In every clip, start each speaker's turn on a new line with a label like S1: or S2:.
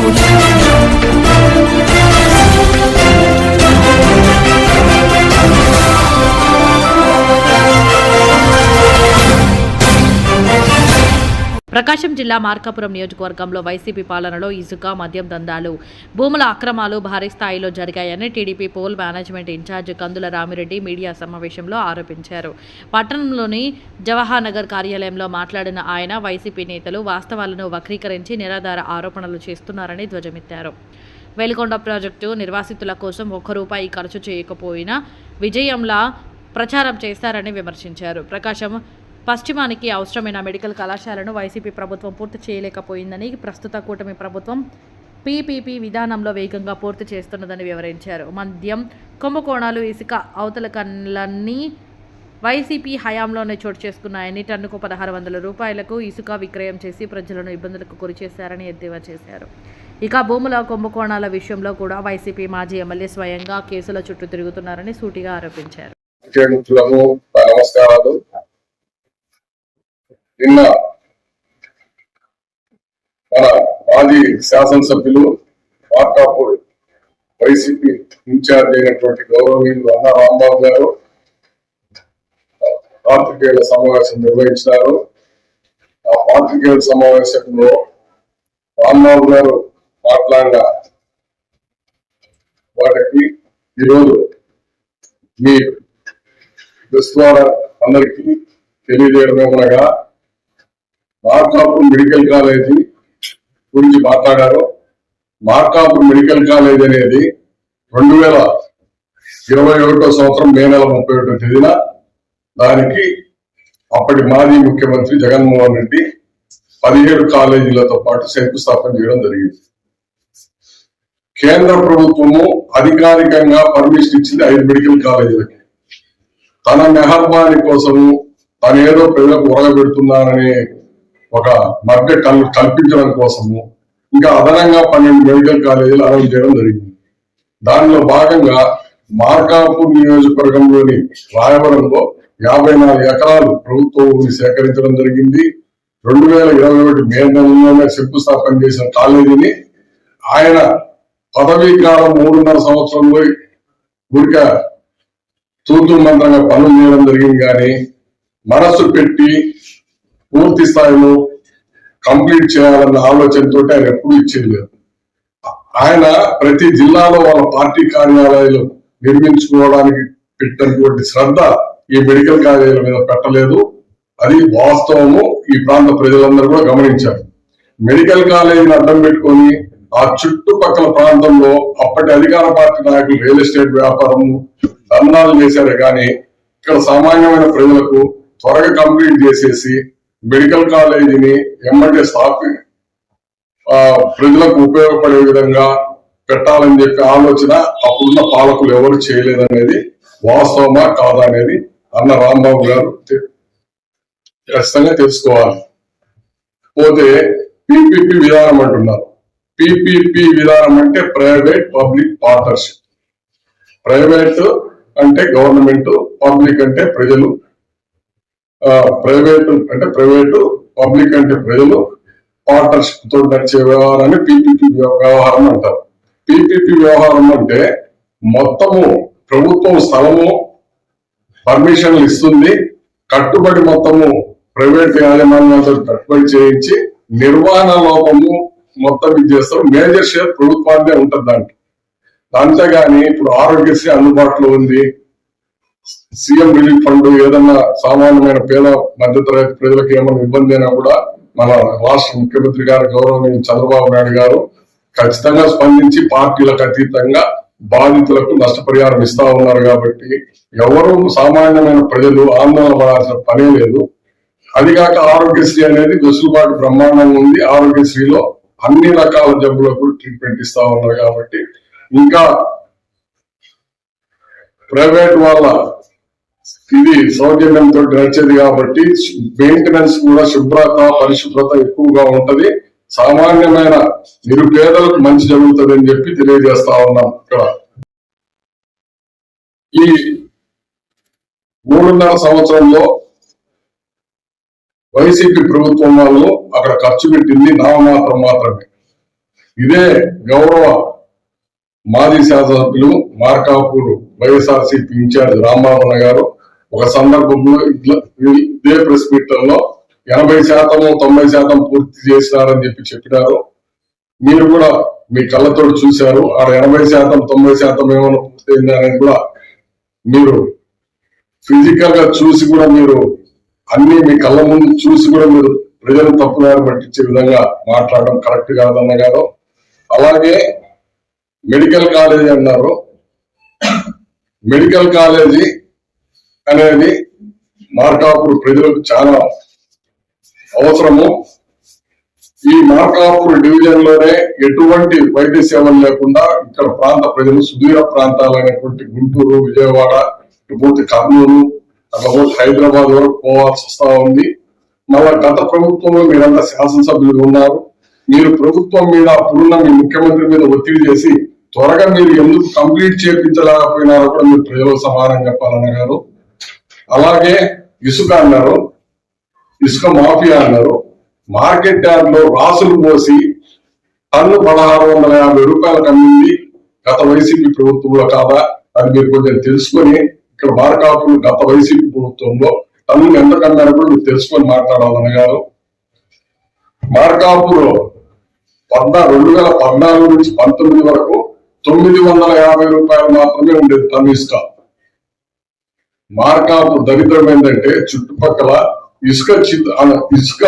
S1: Saúde. ప్రకాశం జిల్లా మార్కాపురం నియోజకవర్గంలో వైసీపీ పాలనలో ఇసుక మద్యం దందాలు. భూముల అక్రమాలు భారీ స్థాయిలో జరిగాయని TDP poll management incharge Kandula Ramireddy media సమావేశంలో ఆరోపించారు. పట్టణంలోని జవహర్నగర్ కార్యాలయంలో మాట్లాడిన ఆయన వైసీపీ నేతలు వాస్తవాలను వక్రీకరించి నిరాధార ఆరోపణలు చేస్తున్నారని ధ్వజమెత్తారు. వెలికొండ ప్రాజెక్టు నిర్వాసితుల కోసం ఒక్క రూపాయి ఖర్చు చేయకపోయినా విజయంలా ప్రచారం చేస్తారని విమర్శించారు. ప్రకాశం పశ్చిమానికి అవసరమైన మెడికల్ కళాశాలను వైసీపీ ప్రభుత్వం పూర్తి చేయలేకపోయిందని ప్రస్తుత కూటమి ప్రభుత్వం పీపీపీ విధానంలో వేగంగా పూర్తి చేస్తున్నదని వివరించారు. మద్యం కుంభకోణాలు ఇసుక అవతల కన్లన్నీ వైసీపీ హయాంలోనే చోటు చేసుకున్నాయని టన్నుకు పదహారు వందల రూపాయలకు ఇసుక విక్రయం చేసి ప్రజలను ఇబ్బందులకు గురి చేశారని ఎద్దేవా చేశారు. ఇక భూముల కుంభకోణాల విషయంలో కూడా వైసీపీ మాజీ ఎమ్మెల్యే స్వయంగా కేసుల చుట్టూ తిరుగుతున్నారని సూటిగా ఆరోపించారు.
S2: నమస్కారాలు. నిన్న మన మాజీ శాసనసభ్యులు మార్కాపూర్ వైసీపీ ఇన్ఛార్జ్ అయినటువంటి గౌరవనీయులు అన్న రాంబాబు గారు పాత్రికేయుల సమావేశం నిర్వహించినారు. ఆ పాత్రికేయుల సమావేశంలో రాంబాబు గారు మాట్లాడిన వాటికి ఈరోజు మీ దృష్టి ద్వారా అందరికీ తెలియజేయడం ఏమనగా మార్కాపూర్ మెడికల్ కాలేజీ గురించి మాట్లాడారు. మార్కాపూర్ మెడికల్ కాలేజ్ అనేది రెండు వేల ఇరవై ఒకటో సంవత్సరం మే నెల ముప్పై ఒకటో తేదీన దానికి అప్పటి మాజీ ముఖ్యమంత్రి జగన్మోహన్ రెడ్డి పదిహేడు కాలేజీలతో పాటు శంకుస్థాపన చేయడం జరిగింది. కేంద్ర ప్రభుత్వము అధికారికంగా పర్మిషన్ ఇచ్చింది ఐదు మెడికల్ కాలేజీలకి. తన మెహర్బాని కోసము తనేదో ప్రజలకు ఉరగబెడుతున్నాననే ఒక మధ్య కల్ కల్పించడం కోసము ఇంకా అదనంగా పన్నెండు మెడికల్ కాలేజీలు అలౌట్ చేయడం జరిగింది. దానిలో భాగంగా మార్కాపూర్ నియోజకవర్గంలోని రాయవరంలో యాభై నాలుగు ఎకరాలు ప్రభుత్వ సేకరించడం జరిగింది. రెండు వేల ఇరవై ఒకటి మే నెలలోనే శంకుస్థాపన చేసిన కాలేజీని ఆయన పదవీ కాలం మూడున్నర సంవత్సరంలో ఊరిక తూతూ మంత్రంగా పనులు చేయడం జరిగింది. కానీ మనస్సు పెట్టి పూర్తి స్థాయిలో కంప్లీట్ చేయాలన్న ఆలోచనతో ఆయన ఎప్పుడు ఇచ్చేది లేదు. ఆయన ప్రతి జిల్లాలో వాళ్ళ పార్టీ కార్యాలయాలు నిర్మించుకోవడానికి పెట్టినటువంటి శ్రద్ధ ఈ మెడికల్ కాలేజీల మీద పెట్టలేదు. అది వాస్తవము. ఈ ప్రాంత ప్రజలందరూ కూడా గమనించారు. మెడికల్ కాలేజీని అడ్డం పెట్టుకొని ఆ చుట్టుపక్కల ప్రాంతంలో అప్పటి అధికార పార్టీ నాయకులు రియల్ ఎస్టేట్ వ్యాపారము ధర్నాలు చేశారు కానీ ఇక్కడ సామాన్యమైన ప్రజలకు త్వరగా కంప్లీట్ చేసేసి మెడికల్ కాలేజీని ఎమ్మెల్యే స్థాపి ప్రజలకు ఉపయోగపడే విధంగా పెట్టాలని చెప్పి ఆలోచన అప్పుడున్న పాలకులు ఎవరు చేయలేదనేది వాస్తవమా కాదా అనేది అన్న రాంబాబు గారు ఖచ్చితంగా తెలుసుకోవాలి. పోతే పిపిపి విధానం అంటున్నారు. పిపిపి విధానం అంటే ప్రైవేట్ పబ్లిక్ పార్ట్నర్షిప్. ప్రైవేట్ అంటే గవర్నమెంట్ పబ్లిక్ అంటే ప్రజలు ప్రైవేటు అంటే ప్రైవేటు పబ్లిక్ అంటే ప్రజలు పార్ట్నర్షిప్తో నడిచే వ్యవహారాన్ని పిపిపి వ్యవహారం అంటారు. పిపిపి వ్యవహారం అంటే మొత్తము ప్రభుత్వం స్థలము పర్మిషన్లు ఇస్తుంది కట్టుబడి మొత్తము ప్రైవేట్ యాజమాన్యాలతో కట్టుబడి చేయించి నిర్వహణ లోపము మొత్తం ఇది చేస్తారు. మేజర్ షేర్ ప్రభుత్వాన్నే ఉంటుంది దాంతో అంతేగాని ఇప్పుడు ఆరోగ్యశ్రీ అందుబాటులో ఉంది సీఎం రిలీఫ్ ఫండ్ ఏదన్నా సామాన్యమైన పేద మధ్యతరగతి ప్రజలకు ఏమైనా ఇబ్బంది అయినా కూడా మన రాష్ట్ర ముఖ్యమంత్రి గారు గౌరవనీయ చంద్రబాబు నాయుడు గారు ఖచ్చితంగా స్పందించి పార్టీలకు అతీతంగా బాధితులకు నష్టపరిహారం ఇస్తా ఉన్నారు కాబట్టి ఎవరు సామాన్యమైన ప్రజలు ఆందోళన పడాల్సిన పనే లేదు. అదిగాక ఆరోగ్యశ్రీ అనేది వెసులుబాటు బ్రహ్మాండంగా ఉంది. ఆరోగ్యశ్రీలో అన్ని రకాల జబ్బులకు ట్రీట్మెంట్ ఇస్తా ఉన్నారు కాబట్టి ఇంకా ప్రైవేట్ వాళ్ళ ఇది సౌజన్యంతో నడిచేది కాబట్టి మెయింటెనెన్స్ కూడా శుభ్రత పరిశుభ్రత ఎక్కువగా ఉంటది. సామాన్యమైన నిరుపేదలకు మంచి జరుగుతుంది అని చెప్పి తెలియజేస్తా ఉన్నాం ఇక్కడ. ఈ మూడున్నర సంవత్సరంలో వైసీపీ ప్రభుత్వం వాళ్ళు అక్కడ ఖర్చు పెట్టింది నామమాత్రం మాత్రమే. ఇదే గౌరవ మాజీ శాసనసభ్యులు మార్కాపూర్ వైఎస్ఆర్సీపీ ఇన్ఛార్జ్ రాంబాబు గారు. ఒక సందర్భంలో ఇట్లా ఇదే ప్రెస్ మీట్లో ఎనభై శాతం తొంభై శాతం పూర్తి చేసినారని చెప్పి చెప్పినారు. మీరు కూడా మీ కళ్ళతో చూశారు. ఆడ ఎనభై శాతం తొంభై శాతం ఏమైనా పూర్తయిందని కూడా మీరు ఫిజికల్గా చూసి కూడా మీరు అన్ని మీ కళ్ళ ముందు చూసి కూడా మీరు ప్రజలు తప్పుదారి పట్టించే విధంగా మాట్లాడడం కరెక్ట్ కాదన్న గారు. అలాగే మెడికల్ కాలేజీ అన్నారు. మెడికల్ కాలేజీ అనేది మార్కాపూర్ ప్రజలకు చాలా అవసరము. ఈ మార్కాపూర్ డివిజన్లోనే ఎటువంటి వైద్య సేవలు లేకుండా ఇక్కడ ప్రాంత ప్రజలు సుదూర ప్రాంతాలైనటువంటి గుంటూరు విజయవాడ పూర్తి కర్నూలు అట్లా హైదరాబాద్ వరకు పోవాల్సి వస్తా ఉంది. మళ్ళా గత ప్రభుత్వంలో మీరంతా శాసనసభ్యులు ఉన్నారు. మీరు ప్రభుత్వం మీద అప్పుడున్న మీ ముఖ్యమంత్రి మీద ఒత్తిడి చేసి త్వరగా మీరు ఎందుకు కంప్లీట్ చేయించలేకపోయినారో కూడా మీరు ప్రజలకు సమాధానం చెప్పాలన్నారు అలాగే ఇసుక అన్నారు ఇసుక మాఫియా అన్నారు. మార్కెట్ యార్డ్లో రాసులు పోసి టన్ను పదహారు వందల యాభై రూపాయలకు అమ్మింది. గత వైసీపీ ప్రభుత్వంలో కాదా అని మీరు కొంచెం తెలుసుకొని ఇక్కడ మార్కాపులు గత వైసీపీ ప్రభుత్వంలో టన్ను ఎంత కమ్మారో కూడా మీరు తెలుసుకొని మాట్లాడాలన్న గారు మార్కాపులో పద్నా రెండు వేల పద్నాలుగు నుంచి పంతొమ్మిది వరకు తొమ్మిది వందల యాభై రూపాయలు మాత్రమే ఉండేది టన్ను ఇసుక. మార్కాపు దరిద్రం ఏంటంటే చుట్టుపక్కల ఇసుక ఇసుక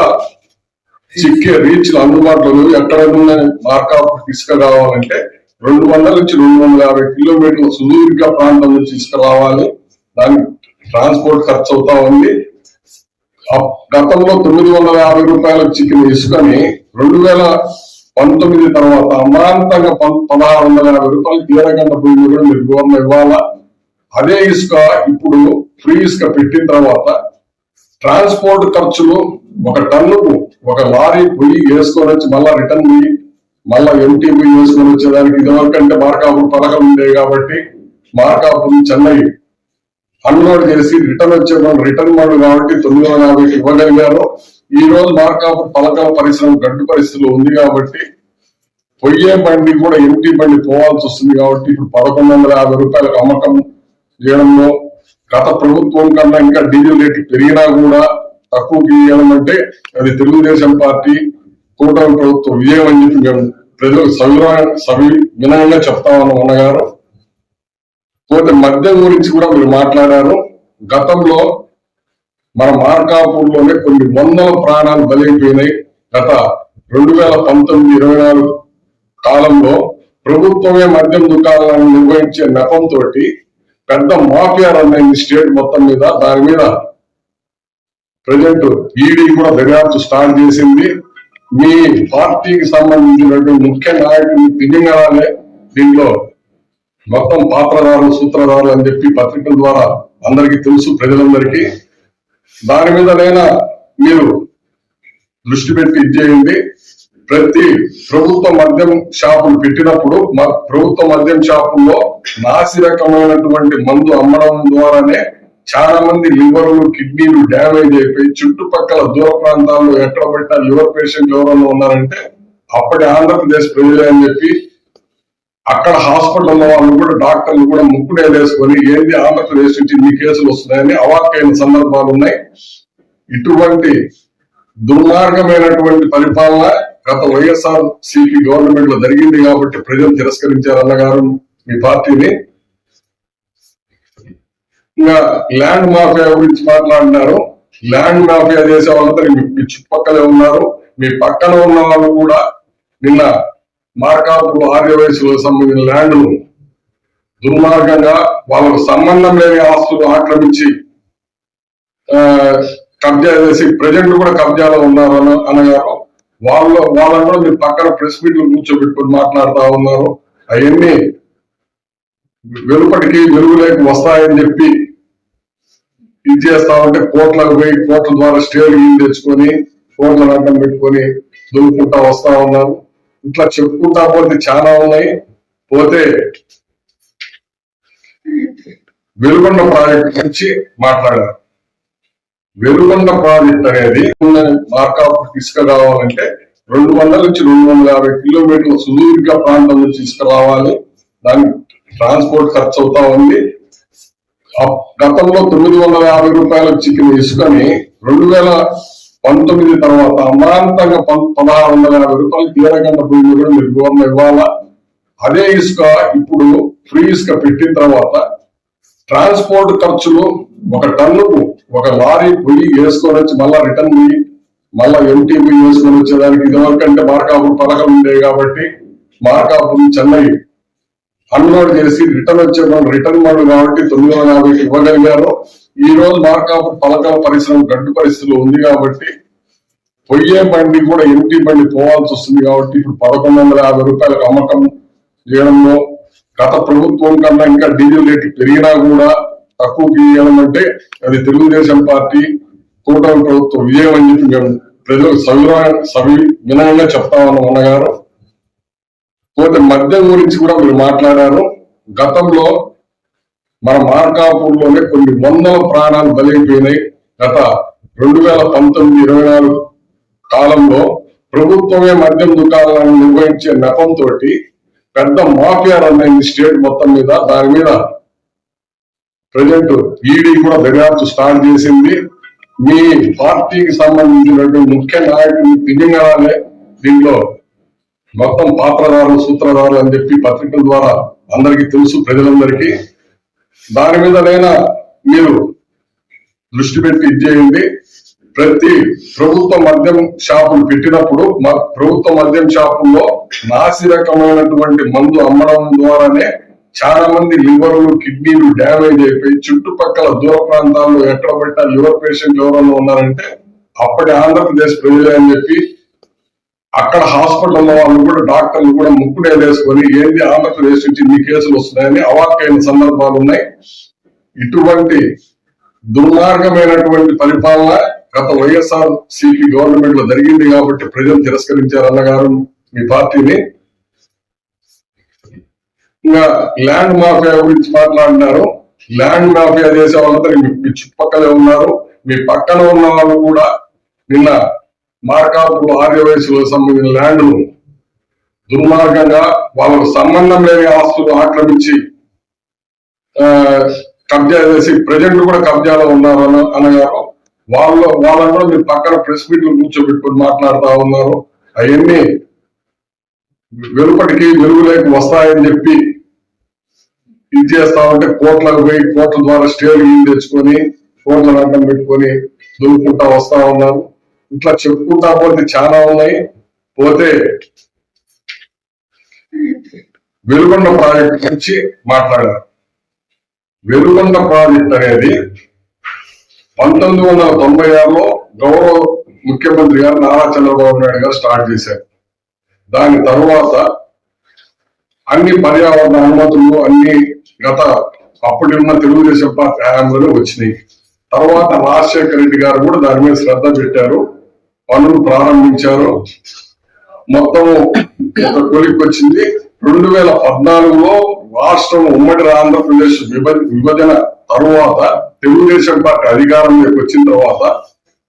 S2: చిక్కే రీచ్ అందుబాటులో లేవు. ఎక్కడైనా మార్కాపు ఇసుక కావాలంటే రెండు వందల నుంచి రెండు వందల యాభై కిలోమీటర్ల సుదీర్ఘ ప్రాంతం నుంచి ఇసుక రావాలి దానికి ట్రాన్స్పోర్ట్ ఖర్చు అవుతా ఉంది గతంలో తొమ్మిది వందల యాభై రూపాయలకు చిక్కిన ఇసుకని రెండు వేల పంతొమ్మిది తర్వాత అమాంతంగా పదహారు వందల యాభై రూపాయలు తీరగంట భూమి కూడా మీరు గవర్నమెంట్ ఇవ్వాలా అదే ఇసుక ఇప్పుడు ఫ్రీ ఇసుక పెట్టిన తర్వాత ట్రాన్స్పోర్ట్ ఖర్చులు ఒక టన్నుకు ఒక లారీ పోయి వేసుకొని వచ్చి మళ్ళా రిటర్న్ పోయి మళ్ళా ఎంటీ పోయి వేసుకొని వచ్చేదానికి ఇదివరకంటే మార్కాపురం పథకం ఉండేవి కాబట్టి మార్కాపురం చెన్నై అన్లోడ్ చేసి రిటర్న్ వచ్చే రిటర్న్ మోడ్ కాబట్టి తొమ్మిది వందల యాభైకి ఇవ్వగలిగారు. ఈ రోజు మార్కాపురం పలకల పరిశ్రమ గడ్డు పరిస్థితిలో ఉంది కాబట్టి పొయ్యే బండి కూడా ఎంటీ బండి పోవాల్సి వస్తుంది కాబట్టి ఇప్పుడు పదకొండు వందల యాభై రూపాయలకు అమ్మకం చేయడంలో గత ప్రభుత్వం కన్నా ఇంకా డీజిల్ రేటు పెరిగినా కూడా తక్కువకి ఇవ్వడం అంటే అది తెలుగుదేశం పార్టీ కూటమి ప్రభుత్వం విజయం అని చెప్పి మేము ప్రజలకు సవిరా సవి వినయంగా చెప్తా ఉన్నాం అన్నగారు. పోతే మద్యం గురించి కూడా మీరు మాట్లాడారు. గతంలో మన మార్కాపూర్లోనే కొన్ని వందల ప్రాణాలు బలైపోయినాయి. గత రెండు వేల పంతొమ్మిది ఇరవై నాలుగు కాలంలో ప్రభుత్వమే మద్యం దుకాణాలను నిర్వహించే నెపంతో పెద్ద మాఫియా రన్ అయింది స్టేట్ మొత్తం మీద దాని మీద ప్రజెంట్ ఈడీ కూడా దర్యాప్తు స్టార్ట్ చేసింది. మీ పార్టీకి సంబంధించినటువంటి ముఖ్య నాయకుడిని దిగంగానే దీంట్లో మొత్తం పాత్రదారులు సూత్రధారులు అని చెప్పి పత్రికల ద్వారా అందరికీ తెలుసు ప్రజలందరికీ. దాని మీదనైనా మీరు దృష్టి పెట్టి ఇచ్చేయండి ప్రతి ప్రభుత్వ మద్యం షాపులు పెట్టినప్పుడు ప్రభుత్వ మద్యం షాపుల్లో నాసిరకమైనటువంటి మందు అమ్మడం ద్వారానే చాలా మంది లివర్లు కిడ్నీలు డ్యామేజ్ అయిపోయి చుట్టుపక్కల దూర ప్రాంతాల్లో ఎక్కడ పెట్టినా లివర్ పేషెంట్లు ఎవరన్నా ఉన్నారంటే అప్పటి ఆంధ్రప్రదేశ్ ప్రజలే అని చెప్పి అక్కడ హాస్పిటల్లో వాళ్ళు కూడా డాక్టర్లు కూడా ముక్కుడే వేసుకొని ఏంది ఆంధ్రప్రదేశ్ నుంచి ఇన్ని కేసులు వస్తున్నాయని అవాక్కైన సందర్భాలు ఉన్నాయి. ఇటువంటి దుర్మార్గమైనటువంటి పరిపాలన గత వైఎస్ఆర్ సిపి గవర్నమెంట్లో జరిగింది కాబట్టి ప్రజలు తిరస్కరించారు అన్నగారు మీ పార్టీని. ఇంకా ల్యాండ్ మాఫియా గురించి మాట్లాడినారు. ల్యాండ్ మాఫియా చేసే వాళ్ళంతా మీ చుట్టుపక్కలే ఉన్నారు. మీ పక్కన ఉన్న వాళ్ళు కూడా నిన్న మార్కాపురం ఆర్య వయసులో సంబంధించిన ల్యాండ్ను దుర్మార్గంగా వాళ్ళకు సంబంధం లేని ఆస్తులు ఆక్రమించి ఆ, కబ్జా చేసి ప్రజెంట్ కూడా కబ్జాలో ఉన్నారు అన్న వాళ్ళు వాళ్ళని కూడా మీరు పక్కన ప్రెస్ మీట్లు కూర్చోబెట్టుకుని మాట్లాడుతూ ఉన్నారు. అవన్నీ వెలుపటికి వెలుగులోకి వస్తాయని చెప్పి ఇది చేస్తా ఉంటే కోట్లకు పోయి కోట్ల ద్వారా స్టేలు ఇల్లు తెచ్చుకొని కోట్లను అడ్డం పెట్టుకొని దులుపుకుంటా వస్తా ఉన్నారు. ఇట్లా చెప్పుకుంటా పోతే చాలా ఉన్నాయి. పోతే వెలుగొండ ప్రాజెక్ట్ గురించి మాట్లాడారు. వెలుగొండ ప్రాజెక్ట్ అనేది మార్కాపు ఇసుక రావాలంటే రెండు వందల నుంచి రెండు వందల యాభై కిలోమీటర్ల సుదీర్ఘ ప్రాంతం నుంచి తీసుకురావాలి. దానికి ట్రాన్స్పోర్ట్ ఖర్చు అవుతా ఉంది. గతంలో తొమ్మిది వందల యాభై రూపాయలకు చిక్కిన ఇసుకని రెండు వేల పంతొమ్మిది తర్వాత అమాంతంగా పదహారు వందల యాభై రూపాయలు తీరగంట భూమి కూడా మీరు గవర్నమెంట్ ఇవ్వాలా? అదే ఇసుక ఇప్పుడు ఫ్రీ ఇసుక పెట్టిన తర్వాత ట్రాన్స్పోర్ట్ ఖర్చులు ఒక టన్నుకు ఒక లారీ పొయ్యి వేసుకొని వచ్చి మళ్ళా రిటర్న్ పోయి మళ్ళా ఎంటీ పోయి వేసుకొని వచ్చేదానికి ఇదివరకంటే మార్కాపూర్ పథకం ఉండేవి కాబట్టి మార్కాపూర్ చెన్నై అన్లోడ్ చేసి రిటర్న్ వచ్చే రిటర్న్ మోడల్ కాబట్టి తొమ్మిది వందల యాభైకి ఇవ్వగలిగారు. ఈ రోజు మార్కాపూర్ పలకల పరిశ్రమ గడ్డు పరిస్థితిలో ఉంది కాబట్టి పొయ్యే బండి కూడా ఎంటీ బండి పోవాల్సి వస్తుంది కాబట్టి ఇప్పుడు పదకొండు వందల యాభై రూపాయలకు అమ్మకం చేయడంలో గత ప్రభుత్వం కన్నా ఇంకా డీజిల్ రేటు పెరిగినా కూడా తక్కువ గీయడం అంటే అది తెలుగుదేశం పార్టీ కూటమి ప్రభుత్వం విజయం అని చెప్పి మేము ప్రజలకు సవిరా సవి వినయంగా చెప్తా ఉన్నాం అన్నగారు. పోతే మద్యం గురించి కూడా మీరు మాట్లాడారు. గతంలో మన మార్కాపూర్లోనే కొన్ని వందల ప్రాణాలు బలైపోయినాయి. గత రెండు వేల పంతొమ్మిది ఇరవై నాలుగు కాలంలో ప్రభుత్వమే మద్యం దుకాణాలను నిర్వహించే నెపంతో పెద్ద మాఫియా రన్ అయింది స్టేట్ మొత్తం మీద. దాని మీద ప్రజెంట్ ఈడీ కూడా దర్యాప్తు స్టార్ట్ చేసింది. మీ పార్టీకి సంబంధించినటువంటి ముఖ్య నాయకుడిని దిగంగానే దీంట్లో మొత్తం పాత్రదారులు సూత్రధారులు అని చెప్పి పత్రికల ద్వారా అందరికీ తెలుసు ప్రజలందరికీ. దాని మీదనైనా మీరు దృష్టి పెట్టి ఇచ్చేయండి ప్రతి ప్రభుత్వ మద్యం షాపులు పెట్టినప్పుడు మ- ప్రభుత్వ మద్యం షాపుల్లో నాసి రకమైనటువంటి మందు అమ్మడం ద్వారానే చాలా మంది లివర్లు కిడ్నీలు డ్యామేజ్ అయిపోయి చుట్టుపక్కల దూర ప్రాంతాల్లో ఎక్కడ పెట్టా లివర్ పేషెంట్ ఎవరన్నా ఉన్నారంటే అప్పటి ఆంధ్రప్రదేశ్ ప్రజలే అని చెప్పి అక్కడ హాస్పిటల్లో వాళ్ళు కూడా డాక్టర్లు కూడా ముక్కునే వేసుకొని ఏంటి ఆంధ్రప్రదేశ్ నుంచి ఇన్ని కేసులు వస్తున్నాయని అవాక్కైన సందర్భాలు ఉన్నాయి. ఇటువంటి దుర్మార్గమైనటువంటి పరిపాలన గత వైఎస్ఆర్ సిపి గవర్నమెంట్లో జరిగింది కాబట్టి ప్రజలు తిరస్కరించారు అన్నగారు మీ పార్టీని. ఇంకా ల్యాండ్ మాఫియా గురించి మాట్లాడినారు. ల్యాండ్ మాఫియా చేసే వాళ్ళంతా మీ చుట్టుపక్కలే ఉన్నారు. మీ పక్కన ఉన్న వాళ్ళు కూడా నిన్న మార్కాపురం ఆర్యవయసులకు సంబంధించిన ల్యాండ్ దుర్మార్గంగా వాళ్ళకు సంబంధం లేని ఆస్తులు ఆక్రమించి కబ్జా చేసి ప్రజెంట్ కూడా కబ్జాలో ఉన్నారు అనగారు. వాళ్ళు వాళ్ళని కూడా మీరు పక్కన ప్రెస్ మీట్లు కూర్చోబెట్టుకొని మాట్లాడుతూ ఉన్నారు. అవన్నీ వెలుపటికి వెలుగులోకి వస్తాయని చెప్పి ఇది చేస్తా ఉంటే కోట్లకు పోయి కోట్ల ద్వారా స్టేలు ఇల్లు తెచ్చుకొని కోట్ల అడ్డం పెట్టుకొని దొరుకుంటా వస్తా ఉన్నారు. ఇట్లా చెప్పుకుంటా పోతే చాలా ఉన్నాయి. పోతే వెలుగొండ ప్రాజెక్ట్ గురించి మాట్లాడారు వెలుగొండ ప్రాజెక్ట్ అనేది పంతొమ్మిది వందల తొంభై ఆరులో గౌరవ ముఖ్యమంత్రి గారు నారా చంద్రబాబు నాయుడు గారు స్టార్ట్ చేశారు. దాని తరువాత అన్ని పర్యావరణ అనుమతులు అన్ని గత అప్పటి ఉన్న తెలుగుదేశం పార్టీ హయాంలోనే వచ్చినాయి. తర్వాత రాజశేఖర రెడ్డి గారు కూడా దాని మీద శ్రద్ధ పెట్టారు పనులు ప్రారంభించారు. మొత్తం ఒక కొలికి వచ్చింది రెండు వేల పద్నాలుగులో రాష్ట్రం ఉమ్మడి ఆంధ్రప్రదేశ్ విభజన తరువాత తెలుగుదేశం పార్టీ అధికారంలోకి వచ్చిన తర్వాత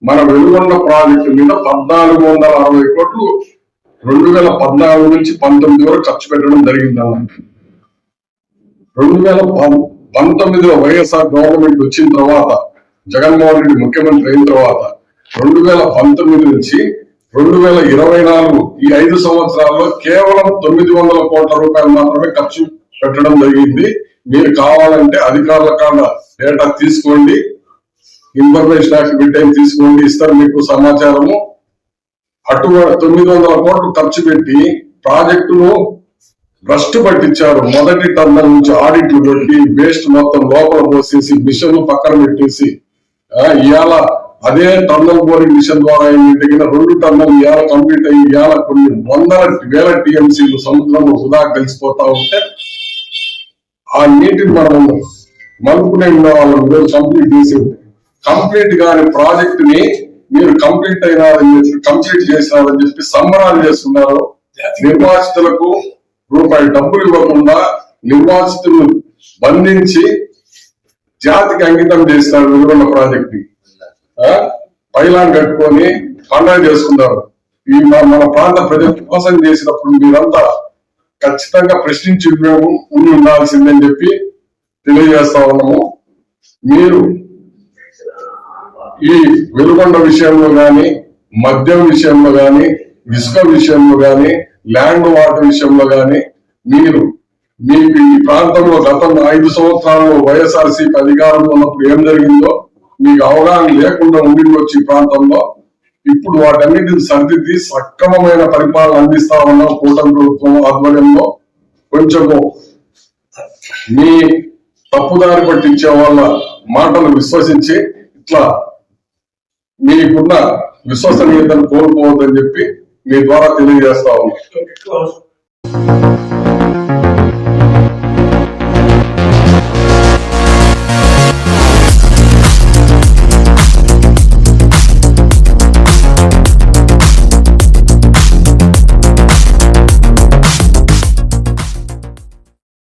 S2: మన వెలుగొండ ప్రాజెక్టు మీద పద్నాలుగు వందల అరవై కోట్లు రెండు వేల పద్నాలుగు నుంచి పంతొమ్మిది వరకు ఖర్చు పెట్టడం జరిగిందన్నమాట. రెండు వేల పం- పంతొమ్మిదిలో వైఎస్ఆర్ గవర్నమెంట్ వచ్చిన తర్వాత జగన్మోహన్ రెడ్డి ముఖ్యమంత్రి అయిన తర్వాత రెండు వేల పంతొమ్మిది నుంచి రెండు వేల ఇరవై నాలుగు ఈ ఐదు సంవత్సరాల్లో కేవలం తొమ్మిది వందల కోట్ల రూపాయలు మాత్రమే ఖర్చు పెట్టడం జరిగింది. మీరు కావాలంటే అధికారుల కాడ డేటా తీసుకోండి. ఇన్ఫర్మేషన్ యాక్ట్ బిడ్డ తీసుకోండి. ఇస్తారు మీకు సమాచారము. అటు తొమ్మిది వందల కోట్లు ఖర్చు పెట్టి ప్రాజెక్టును భ్రష్టు పట్టించారు మొదటి టర్నల్ నుంచి ఆడిట్లు పెట్టి వేస్ట్ మొత్తం లోపల పోసేసి మిషన్ పక్కన పెట్టేసి ఇవాళ అదే టర్నల్ బోరింగ్ మిషన్ ద్వారా తగిన రెండు టర్నల్ ఇవాళ కంప్లీట్ అయ్యి ఇవాళ కొన్ని వందల వేల టీఎంసీలు సముద్రంలో వృధా కలిసిపోతా ఉంటే ఆ నీటిని మనం మలుపునే ఉన్న వాళ్ళని కంప్లీట్ చేసి కంప్లీట్ కాని ప్రాజెక్ట్ని మీరు కంప్లీట్ అయినారని చెప్పి కంప్లీట్ చేసినారని చెప్పి సంబరాలు చేస్తున్నారు నిర్వాసితులకు రూపాయి డబ్బులు ఇవ్వకుండా నిర్వాసితులు బంధించి జాతికి అంకితం చేస్తారు వెలుగొండ ప్రాజెక్ట్ని పైలాన్ కట్టుకొని పండగ చేసుకున్నారు ఈ మన ప్రాంత ప్రజలు కోసం చేసినప్పుడు మీరంతా ఖచ్చితంగా ప్రశ్నించి మేము ఉండి ఉండాల్సిందని చెప్పి తెలియజేస్తా ఉన్నాము. మీరు ఈ వెలుగొండ విషయంలో కానీ మద్యం విషయంలో కానీ ఇసుక విషయంలో కానీ ల్యాండ్ వాటర్ విషయంలో కానీ మీరు మీకు ఈ ప్రాంతంలో గతంలో ఐదు సంవత్సరాల్లో వైఎస్ఆర్సీపీ అధికారంలో ఉన్నప్పుడు ఏం జరిగిందో మీకు అవగాహన లేకుండా ఉండిపోవచ్చు ఈ ప్రాంతంలో ఇప్పుడు వాటన్నిటిని సరిదిద్ది సక్రమమైన పరిపాలన అందిస్తా ఉన్నాం కూటమి ప్రభుత్వం ఆధ్వర్యంలో కొంచెము మీ తప్పుదారి పట్టించే వాళ్ళ మాటలు విశ్వసించి ఇట్లా మీకున్న విశ్వసనీయతను కోల్పోవద్దని చెప్పి మీ ద్వారా తెలియజేస్తా ఉన్నాం.